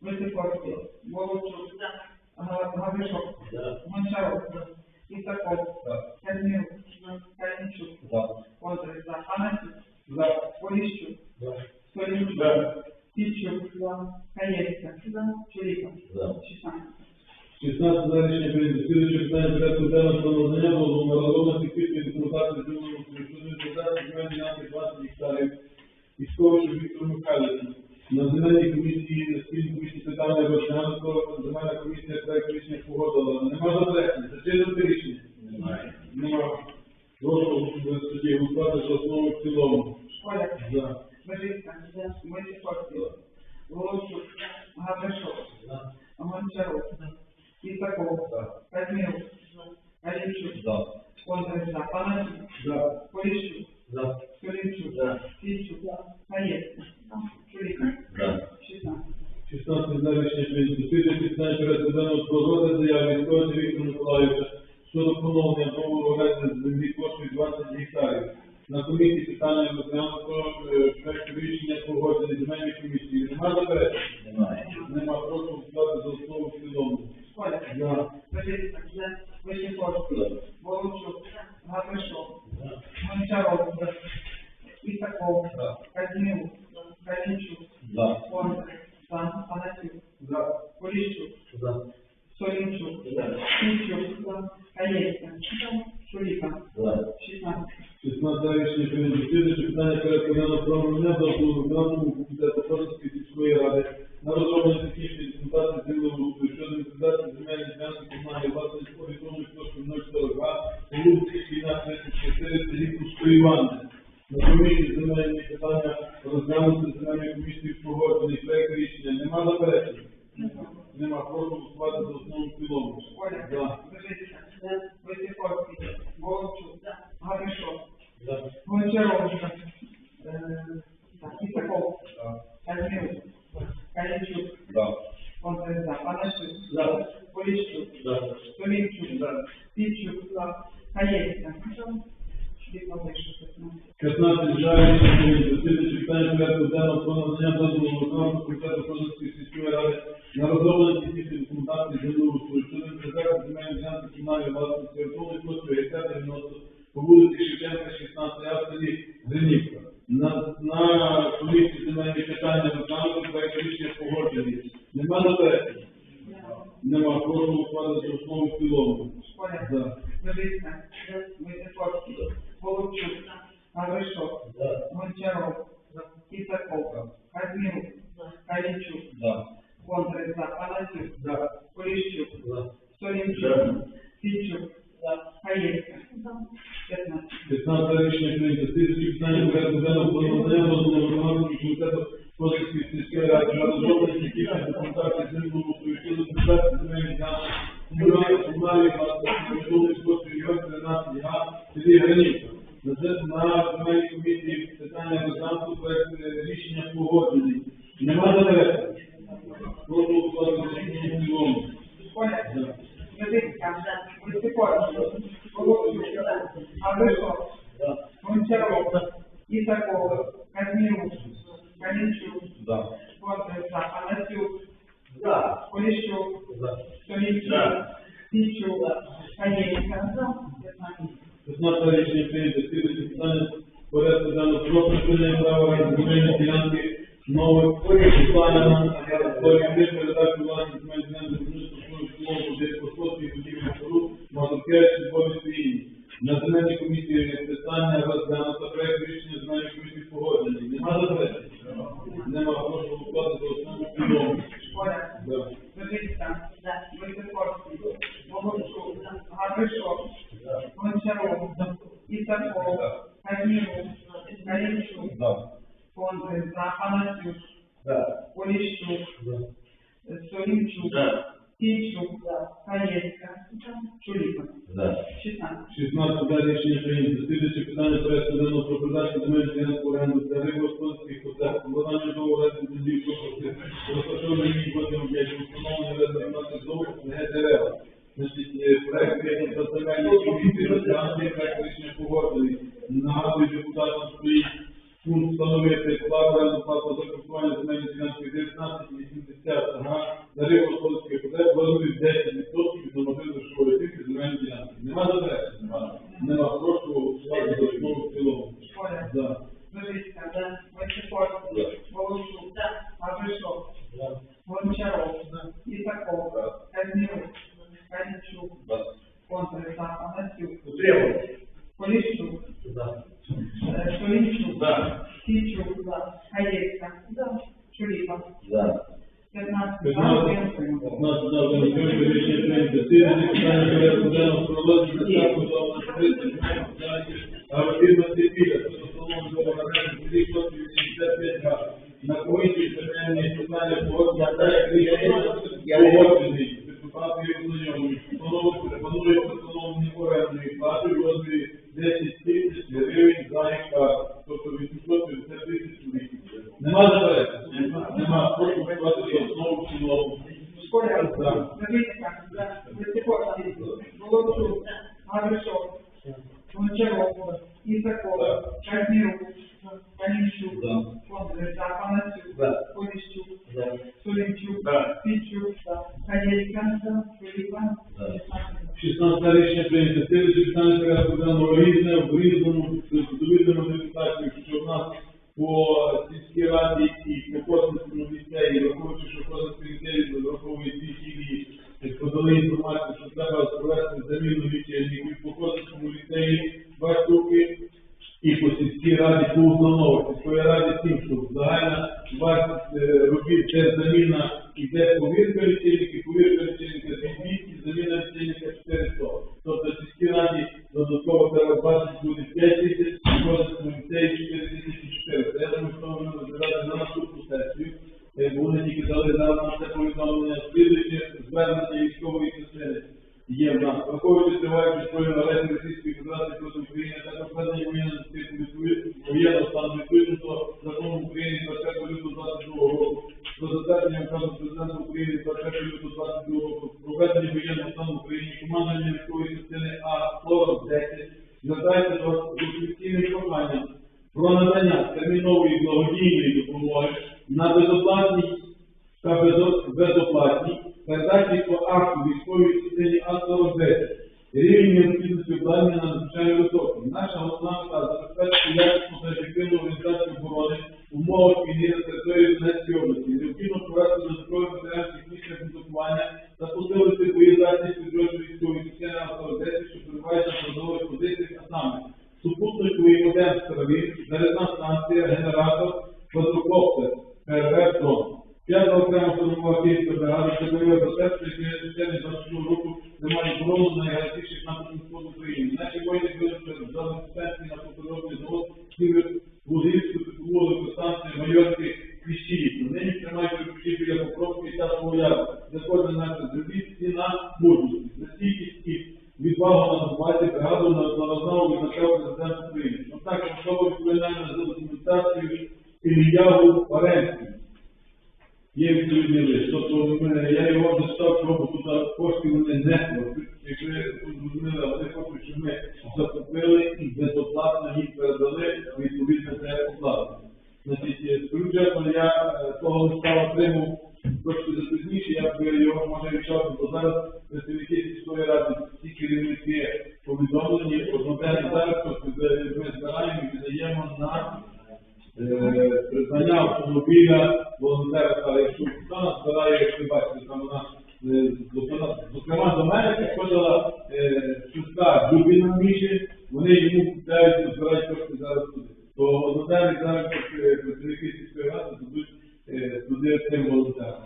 Високовський, Волочук, Га- Гавришок, Гончаров, Ісаков, Калінчук, Кондрик, за Панасюк, Поліщук, Солінчук, Тічук, Каєцька, Чуріка, 16. 16 за рішення прийнято. Слідуюче питання порядку денного про надання розроблену технічної документації земельної ділянки 20 гектарів військового Віктору Михайловичу. На земельній комісії, на спільній комісії питання розглянуто, земельна комісія проект рішення погодила. Нема заперечень. Зачинити рішення? Немає. Нема. Прошу судді голосувати за основу в цілому. Школяк, За. Бежицька, Високовський, Волочук, Гавришок, Гончаров, За. Ісаков, За. Казмірук, Калінчук, Кондрик, за Панасюк, За. Поліщук, За. Солінчук, Тічук, Каєцька, Чуріка, 16. 16 за рішення прийнято. Слідуюче питання порядку денного про розгляд заяви військового Віктора Миколаївича щодо поновлення договору оренди землі коштів 20 гектарів. На комісії питання розглянуто е, проект рішення погоджений земельної комісії. Нема? Немає. Нема. Прошу голосувати за основу в цілому. Школяк, За. Бежицька, Високовський, Волочук, Гавришок, Гончаров, Ісаков, Казмірук, Калінчук, За. Кондрик, за Панасюк, За. Поліщук, За. Солінчук, Тічук, Каєцька, Чуріка, За. 16. 16 за рішення прийнято. Слідуюче питання порядку денного про надання дозволу виконавчому комітету Кожанської сільської ради на розроблення технічної документації землеустрою щодо інвентаризації земельної ділянки комунальної власності орієнтовної площі 042 по вулиці Шкільна 34 в селі Пустої Івани. На комісії земельні питання розглянути земельної комісії погоджений проект рішення. Нема заперечень? Нема. Прошу голосувати за основу в цілому. Оля, За. Бежицька, Високовський, Волочук, Гавришок, За. Гончаров, е, так, Ісаков, Казмірук, Калінчук, За. Кондрик, за Панасюк, За. Поліщук, За. Солінчук, Тічук, Каєцька, Чуріка, вийшов 15. 15 жаль, слідуючи питання порядку денного про надання дозволу виконавчого комітету Кожанської сільської ради на розроблення технічної документації землеустрою щодо інвентаризації земельної ділянки комунальної власності орієнтовної площі гектар 90 по вулиці Шевченка, 16 а в селі Гринівка. На, на комісії земельні питання виконавчого проєкту рішення погоджені. Нема заперечень? Нема. Прошу голосувати за основу в цілому. Школяк, За. Бежицька, Високовський, Волочук, Гавришок, Гончаров, Ісаков, Казмірук, Калінчук, За. Кондрик, за Панасюк, За. Поліщук, За. Солінчук, Тічук, Каєцька, 15. 15 рішення прийнято. Слідуючі питання порядку денного про надання дозволу виконавчому комітету Ісаков, Казмірук, Калінчук, За. Бежицька, Високовський, Волочук, Гавришок, Гончаров, Ісаков, Казмірук, Калінчук, за Панасюк. Поліщук. Солінчук, За. Каєцька, Чуріка, За. 16. 16 за рішення прийнято. Слідуюче питання порядку денного про продажу земельних ділянок в оренду для рибогосподарських Депутатам стоїть пункт встановити плату за користування земельної ділянки 1980 ага, на рибно-господарський потреб в розмірі 10% від нормативної грошової оцінки земельної ділянки. Нема заперечень? Нема. Нема. Прошу голосувати за основу в цілому. Коля, За. Зарицька, Войцеховський, Волошук, Гавришов, Гончаров, Ісаков, Казмірук, Калічук, Контр, за, Панасюк, Утримався. Поліщук, За. е, Солінчук, За. Кічук, Хаєцька, Чуліпа, За. 15 за, 15 Гончаров, Ісаков, Казмірук, Калічук, За. Контр, за, Панасюк. Поліщук. Солінчук, Хаєцька, Чуліпа, За. 16 за. 16 рішення прийнято. Питання порядку денного різне, в різному, 20 е, років це заміна іде повірка лічильників, повірка лічильників. Військової частини А 4010 звертається до вас з проханням про надання термінової благодійної допомоги на безоплатній та безоплатній передачі по акту військової частині А-49. Рівень необхідності обладнання надзвичайно високий. Наша головна мета забезпечити якісну та ефективну організацію оборони умовах війни на території Донецької області. Необхідно провести додаткове матеріально-технічне підготування та посилити боєздатність підрозділів військової частини А-49, що перебувають на передових позиціях, а саме супутниковий модем «Старовін», зарядна станція, генератор, квадрокоптер, ПРВ «Дрон». П'ята окрема штурмова київська бригада що бойове братерство, яке ще не 22 року тримає оборону на найгарячіших напрямках сходу України. Наші воїни за дистанції кошти вони не хочуть. Якщо ви зрозуміли, вони хочуть, щоб ми закупили і безоплатно їх передали відповідно це обладнання. Значить, скажу чесно, я того листа отримав трошки запізніше, я б його може рішав, бо зараз працівники сільської ради, всі керівники повідомлені, одноденно зараз ми збираємо і віддаємо на придбання автомобіля волонтера та якщо хто нас збирає, як ви бачите, там вона е, зокрема- зокрема до мене підходила е, сестра Дубіна Міші, вони йому купляють, збирають кошти зараз туди. То волонтери зараз працівники сільської ради дадуть е, туди цим волонтерам.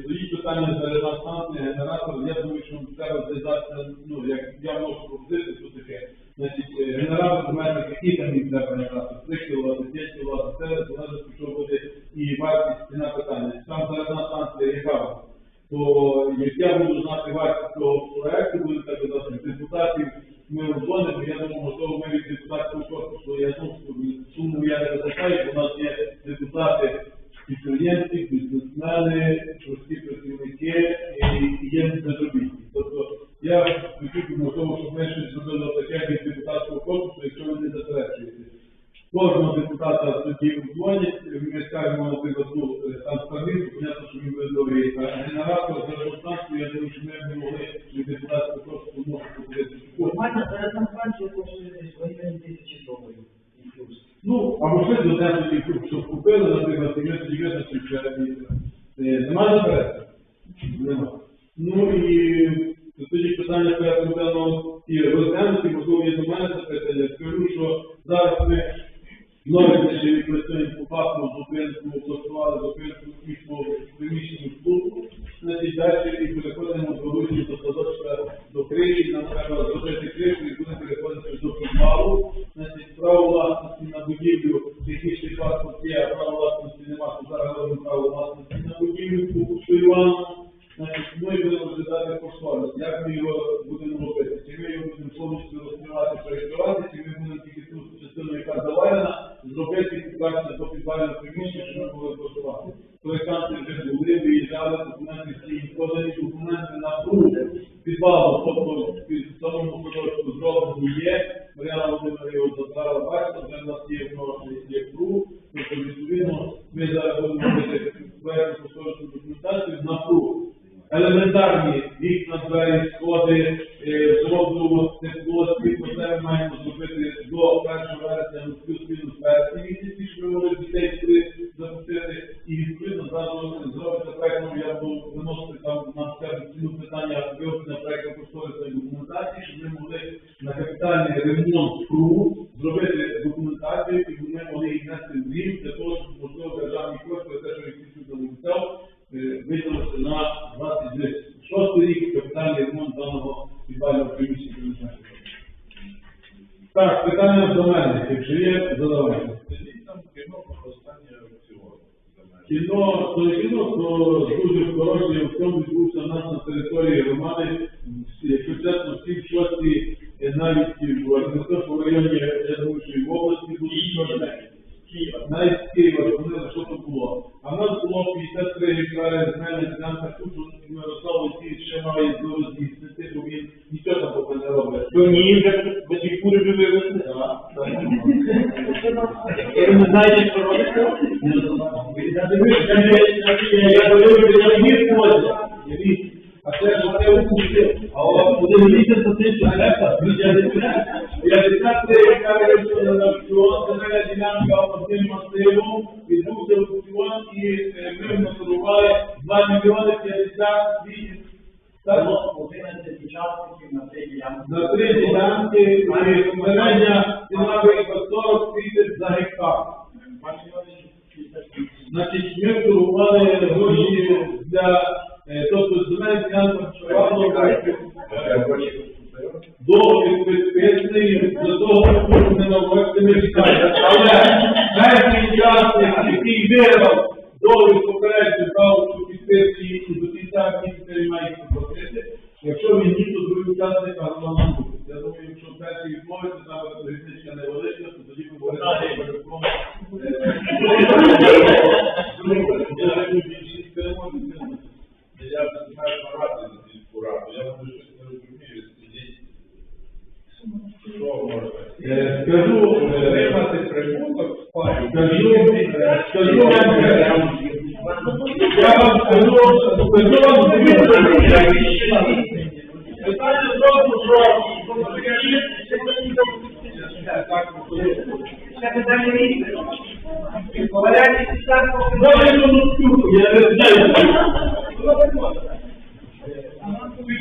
Стоїть питання зарядна станція, генератор, я думаю, що треба зв'язатися, ну, як я можу пропозицію, то таке. Значить, е, генератор у мене який там їм треба генератор, 3 кВт, 5 кВт, це залежить, від чого буде і вартість ціна питання. Там зарядна станція яка? То як я буду знати вартість цього проекту, буде так казати, депутатів ми дзвонимо, я думаю, можливо, ми від депутатського корпусу, я думаю, суму я не визначаю, бо у нас є депутати підприємці, бізнесмени, прості працівники і є безробітні. Тобто я хотів би, можливо, щоб ми щось зробили таке від депутатського корпусу, якщо ви не заперечуєте. Кожного депутата тоді дзвонять, ми скажемо, Скажу, що зараз ми нові ще попасну зупинку, влаштували зупинку міського приміщення службу. Значить, далі Вже були, виїжджали, документи всі подані, документи на пруд підвалу, тобто під самому садочку зроблено є. Мар'яна Володимирівна його забрала, бачите, вже в нас є воно є пруд, тобто відповідно ми зараз будемо робити проєктну кошторисну документацію на пруд елементарні вікна, двері, сходи, е, воду, тепло, світло, це ми маємо зробити до 1 вересня, ну, плюс-мінус вересні місяці, щоб ми дітей запустити, і відповідно зараз зробити проєктну, я буду виносити там на ціну питання виведення проєкту кошторисної документації, щоб ми могли на капітальний ремонт КРУ було. А в нас було 53 гектари земельних ділянка тут, Мирослав Олексійович ще має знову здійснити, бо він нічого там поки не робить. То ні, вже сих пор вже вивезли. Ви не знаєте, що робиться? Я я дивлюся, я не. А це ж це укусив. А подивіться, що це що я не знаю. 53 гектари вийшли на на три ділянки, земельна ціна вийшла 40 тисяч за гектар. Значить, ми вторгували гроші для, е, тобто земельна ділянка договір підписаний, до того щоб не навести чекати. Але перший учасник, який вирвав договір попередньо дав що підписані до кінця місяця має їх заплатити. Якщо мені, ні, то другий воно не буде. Я думаю, якщо перший відмовиться, там різниця невеличка, то тоді ми будемо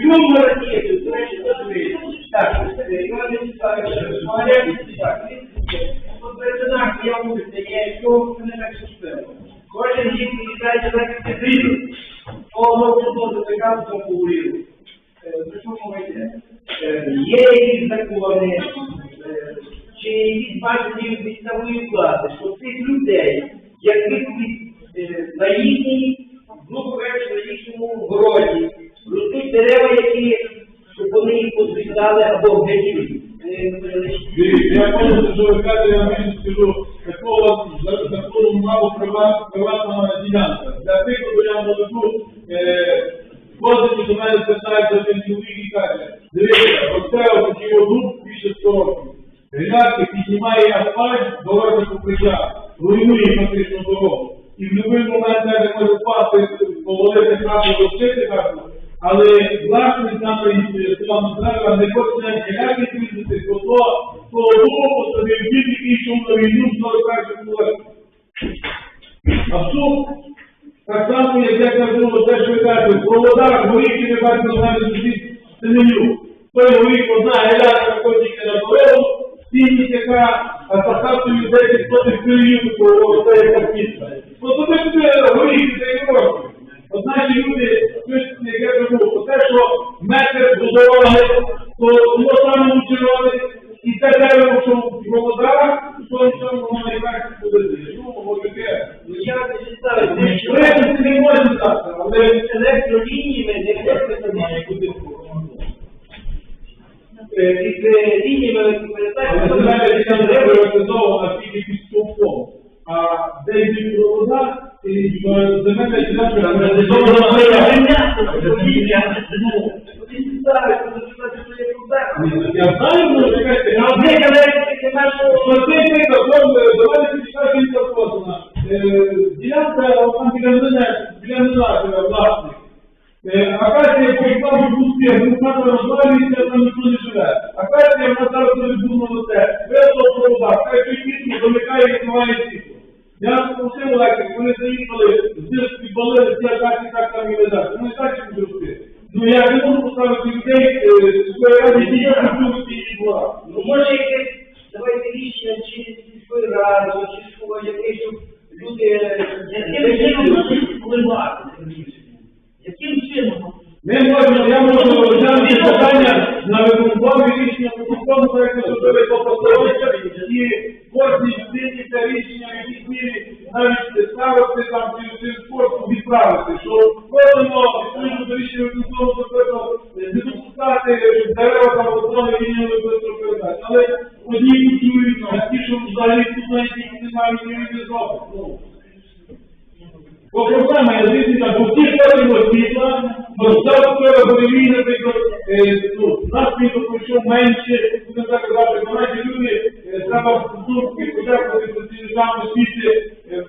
Чому ракети? До речі, подивіться. Так, Іван Вячеславович, Валерій скажу, такого за- закону мало права- приватна ділянка. Для прикладу я вам що ви кажете, в проводах горіхи не бачите, знаєте, сусід Семенюк. Той горіх одна геляка ходить на дорогу, стійність, яка асфальтою 10 сотих період, то це картинка. Ну, то це ж горіхи, це не можна. От наші люди, я кажу, те, що метр до Земельна ділянка не приватизована під стовпом. А де йдуть провода, і е, земельна ділянка приватизована. Я знаю, ну, чекайте, я Статистика, закон, е, давайте підчитати інформацію. Ділянка, там біля мене, біля мене власник. Е, Акація пішла в пусті, гусната розвалюється, там ніхто не живе. Акація, вона зараз не видумала це. Весело провода, хай той світло замикає і відкриває світло. Я спросив електрик, вони заїхали, здесь підвалили, ці акації так там і лежать. Вони так і будуть. Ну я не можу поставити людей, е, ради, які я хочу ці двора. Ну, може, якесь, давайте рішення чи сільської ради, чи школи, якесь, щоб люди, яким чином будуть впливати? Яким чином? Ми можемо, я можу розглянути питання на виконкомі рішення виконкому, так як ми зробили по постановищах, і кожній людині це рішення в якійсь навіть ставити там чи спорту відправити, що кожного відповідно до рішення виконкому записано не допускати щоб дерева там оборони лінію швидко передати. Але одні будують, а ті, що взагалі тут навіть їх немає, ні не зроблять. Ну, Бо проблема, я звідси так, бо всі ходимо світла, бо завтра бойові, наприклад, е, ну, нас світло менше, будемо так казати, бо наші люди, е, треба стосунки, подякувати працівникам освіти, е,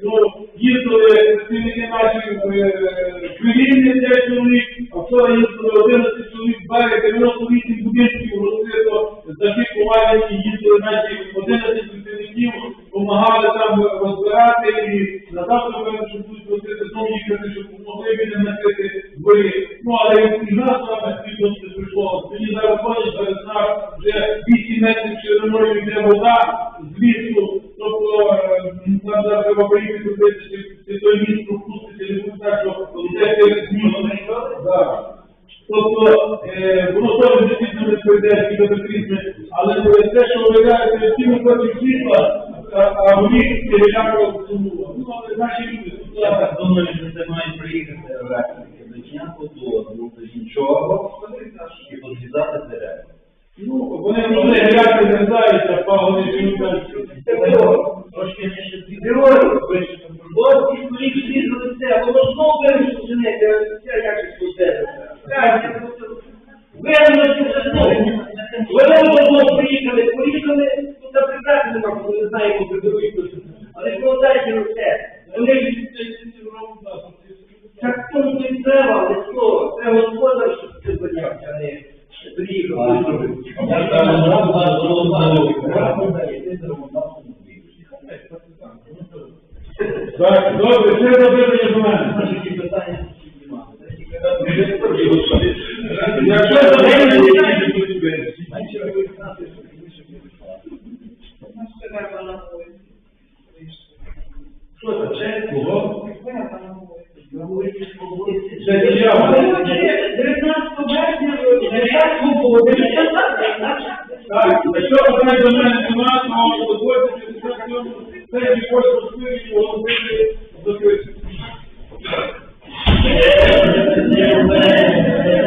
їздили працівники наші е, привільні 5 чоловік, а вчора їздили 11 чоловік в берег, 98 будинків розкрито, завжди повалені, їздили наші 11 працівників, допомагали там розбирати і на завтра, що будуть просити знову їхати, щоб допомогли мені накрити бої. Ну, але і нас там спільно прийшло. Мені зараз ходять вони вони як не знають, а пагони не. Трошки нижче дві Так, добре, це запитання до мене. Наші питання немає. Якщо запитання,